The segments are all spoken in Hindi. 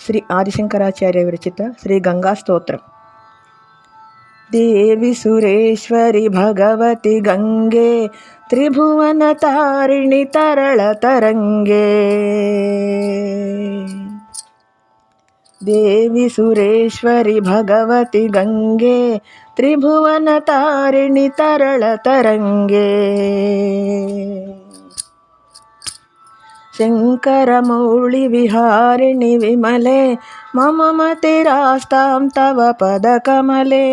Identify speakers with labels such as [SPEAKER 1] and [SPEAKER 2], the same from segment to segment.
[SPEAKER 1] శ్రీ ఆదిశంకరాచార్య విరచిత శ్రీ గంగా స్తోత్రం దేవి సురేశ్వరి భగవతి గంగే త్రిభువన తారిణి తరళ తరంగే దేవి సురేశ్వరి భగవతి గంగే త్రిభువన తారిణి తరళ తరంగే शङ्करमौळिविहारिणि विमले मम मतिरास्तां तव पदकमले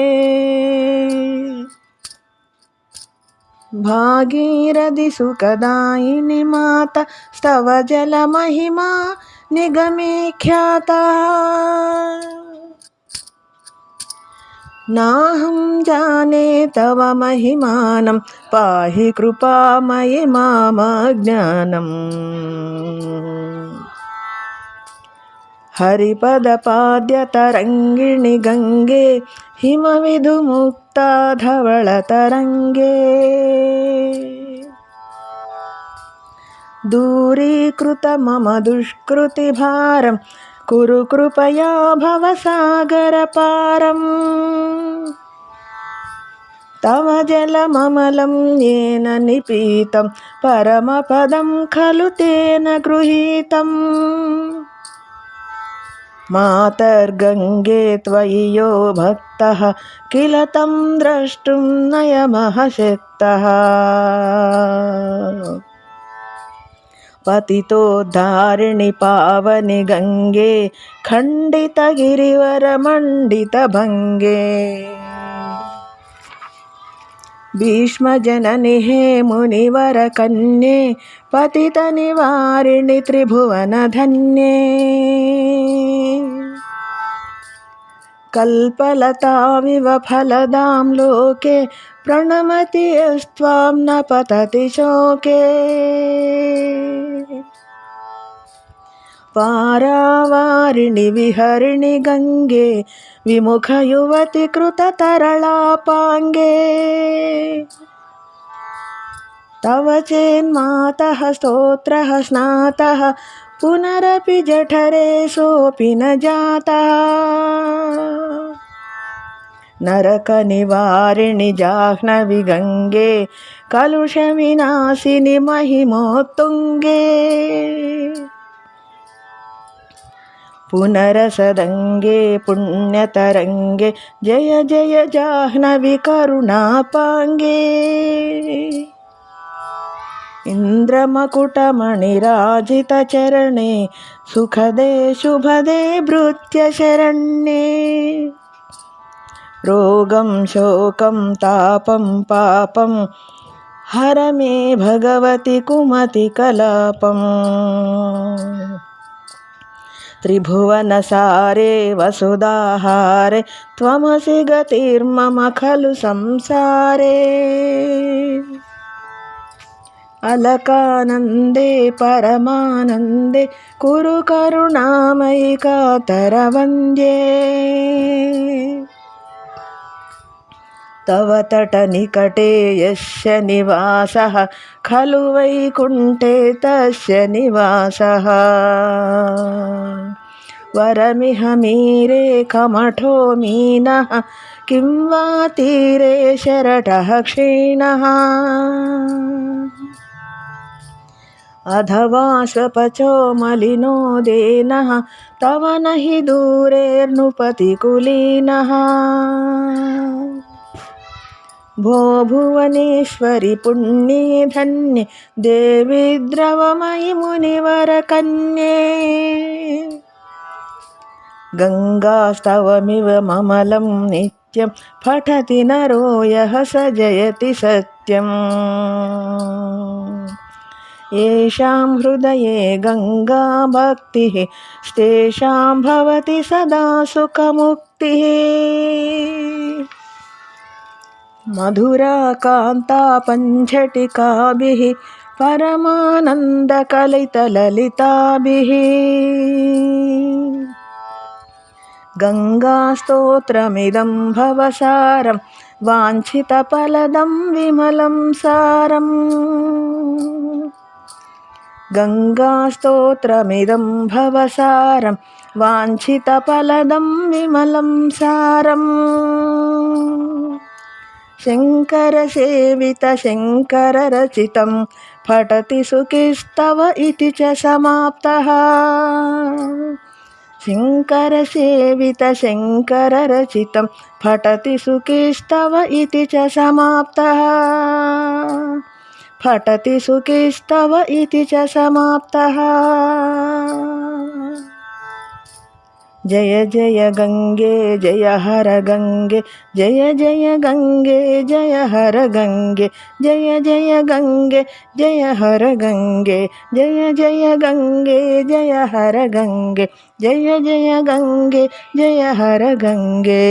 [SPEAKER 1] भागीरथि सुखदायिनि माता स्तव जलमहिमा निगमे ख्याता नाहं जाने तव महिमानं पाहि कृपामयि मामज्ञानम् हरिपदपाद्यतरङ्गिणि गङ्गे हिमविधुमुक्ता धवळतरङ्गे दूरीकृत मम दुष्कृतिभारं कुरु कृपया भवसागरपारम् तव जलममलं येन निपीतं, परमपदं खलु तेन गृहीतम् मातर्गङ्गे त्वयि यो भक्तः, किल तं द्रष्टुं नयमः शक्तः पतितोद्धारिणि पावनि गङ्गे खण्डितगिरिवरमण्डितभङ्गे भीष्मजननि हे मुनिवरकन्ये पतितनिवारिणि त्रिभुवनधन्ये कल्पलताविव फलदां लोके, प्रणमति यस्त्वां न पतति शोके। पारावारिणि विहरिणि गङ्गे विमुखयुवति कृततरलापाङ्गे तव चेन्मातः, स्तोत्रः स्नातः, पुनरपि जठरे सोऽपि न जातः। नरकनिवारिणि जाह्नवि गङ्गे कलुषविनाशिनि महिमोत्तुङ्गे पुनरसदङ्गे पुण्यतरङ्गे जय जय जाह्नवि करुणापाङ्गे इन्द्रमकुटमणिराजितचरणे सुखदे शुभदे भृत्यशरण्ये रोगं शोकं तापं पापं हर मे भगवति कुमति कलापम् त्रिभुवनसारे वसुधाहारे त्वमसि गतिर्मम खलु संसारे अलकानन्दे परमानन्दे कुरु करुणामयि कातरवन्द्ये तव तटनिकटे यस्य निवासः खलु वैकुण्ठे तस्य निवासः वरमिह मीरे कमठो मीनः किं वा तीरे शरटः क्षीणः अथवा स्वपचो मलिनो देनः तव न हि दूरेर्नुपतिकुलीनः भो भुवनेश्वरि पुण्ये धन्ये, देवि द्रवमयि मुनिवरकन्ये। गङ्गास्तवमिव ममलं नित्यं, पठति नरो यः स जयति सत्यम्। येषां हृदये गङ्गा भक्तिः स्तेषां भवति सदा सुखमुक्तिः। मधुरा कान्ता पञ्चटिकाभिः परमानन्दकलितललिताभिः गङ्गास्तोत्रमिदं भवसारं वाञ्छितफलदं विमलं सारम्। गङ्गास्तोत्रमिदं भवसारं वाञ्छितफलदं विमलं सारम्। శంకర సేవిత శంకర రచితం పఠతి సుఖిస్తవ ఇది చ సమాప్త. శంకర సేవిత శంకర రచితం పఠతి సుఖిస్తవ ఇది చ సమాప్త. పఠతి సుఖిస్తవ ఇది చ సమాప్త. ಜಯ ಜಯ ಗಂಗೆ ಜಯ ಹರ ಗಂಗೆ ಜಯ ಜಯ ಗಂಗೆ ಜಯ ಹರ ಗಂಗೆ ಜಯ ಜಯ ಗಂಗೆ ಜಯ ಹರ ಗಂಗೆ ಜಯ ಜಯ ಗಂಗೆ ಜಯ ಹರ ಗಂಗೆ ಜಯ ಜಯ ಗಂಗೆ ಜಯ ಹರ ಗಂಗೆ